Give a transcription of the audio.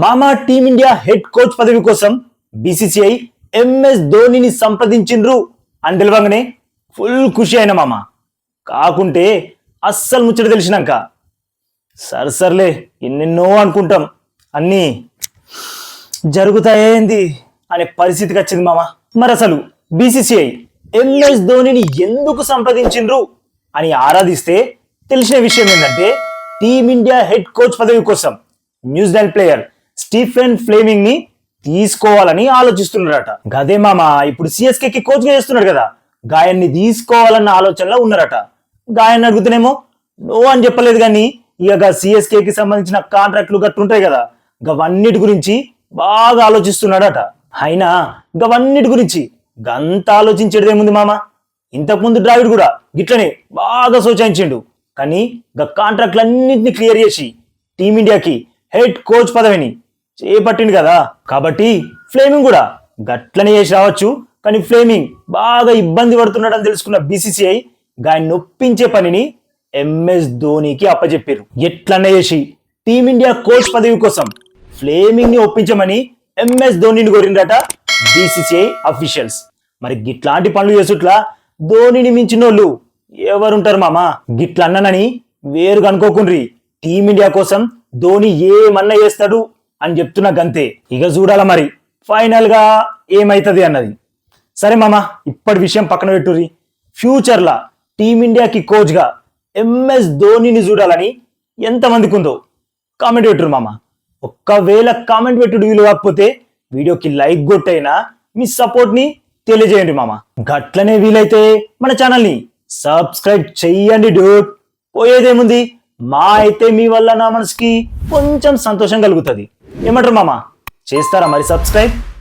మామా team India head coach పదవి కోసం బీసీసీఐ ఎంఎస్ ధోనిని సంప్రదించిండ్రు అని తెలివంగానే ఫుల్ ఖుషి అయిన మామ. కాకుంటే అస్సలు ముచ్చట తెలిసినాక. సరే సర్లే ఎన్నెన్నో అనుకుంటాం. అన్నీ జరుగుతాయేంది అనే పరిస్థితికి వచ్చింది మామ. మరి అసలు బీసీసీఐ ఎంఎస్ ధోనిని ఎందుకు సంప్రదించిండ్రు అని ఆరాధిస్తే తెలిసిన విషయం ఏంటంటే టీమిండియా హెడ్ కోచ్ పదవి కోసం న్యూజిలాండ్ ప్లేయర్ స్టీఫెన్ ఫ్లేమింగ్ని తీసుకోవాలని ఆలోచిస్తున్నారట. గదే మామ ఇప్పుడు సిఎస్కే కి కోచ్గా చేస్తున్నాడు కదా గాయాన్ని తీసుకోవాలన్న ఆలోచనలో ఉన్నారట. గాయాన్ని అడుగుతూనేమో నో అని చెప్పలేదు కానీ ఇక సిఎస్కే కి సంబంధించిన కాంట్రాక్ట్లు గట్టుంటాయి కదా గవన్నిటి గురించి బాగా ఆలోచిస్తున్నాడట. అయినా గవన్నిటి గురించి గంత ఆలోచించేదేముంది మామ? ఇంతకుముందు ద్రావిడ్ కూడా గిట్లనే బాగా సూచించిండు కానీ గా కాంట్రాక్ట్లన్నింటినీ క్లియర్ చేసి టీమిండియాకి హెడ్ కోచ్ పదవిని చేపట్టిండు కదా. కాబట్టి ఫ్లేమింగ్ కూడా గట్లనే చేసి రావచ్చు. కానీ ఫ్లేమింగ్ బాగా ఇబ్బంది పడుతున్నాడని తెలుసుకున్న బీసీసీఐ గాయన్ని నొప్పించే పనిని ఎంఎస్ ధోనికి అప్పచెప్పారు ఎట్లనే చేసి టీమిండియా కోచ్ పదవి కోసం ఫ్లేమింగ్ని ఒప్పించమని ఎంఎస్ ధోనిని కోరిందట బీసీసీఐ అఫీషియల్స్ మరి గిట్లాంటి పనులు చేసుట్లా ధోనిని మించినోళ్ళు ఎవరుంటారు మామా? గిట్ల అన్ననని వేరు కనుకోకుండ్రి టీమిండియా కోసం ధోని ఏమన్నా చేస్తాడు అని చెప్తున్నా గంతే. ఇక చూడాల మరి. ఫైనల్గా ఏమవుతుంది ఏమైతది అన్నది. సరే మామ ఇప్పటి విషయం పక్కన పెట్టుర్రి. ఫ్యూచర్లా టీమిండియాకి కోచ్గా ఎంఎస్ ధోనిని చూడాలని ఎంతమందికి ఉందో కామెంట్ పెట్టురు మామ. ఒక్కవేళ కామెంట్ పెట్టుడు వీలు కాకపోతే వీడియోకి లైక్ కొట్టైనా మీ సపోర్ట్ని తెలియజేయండి మామ. గట్లనే వీలైతే మన ఛానల్ని సబ్స్క్రైబ్ చెయ్యండి డూట్ పోయేదేముంది? మా అయితే మీ వల్ల నా మనసుకి కొంచెం సంతోషం కలుగుతుంది. ఏమంటారు మామ? చేస్తారా మరి సబ్స్క్రైబ్?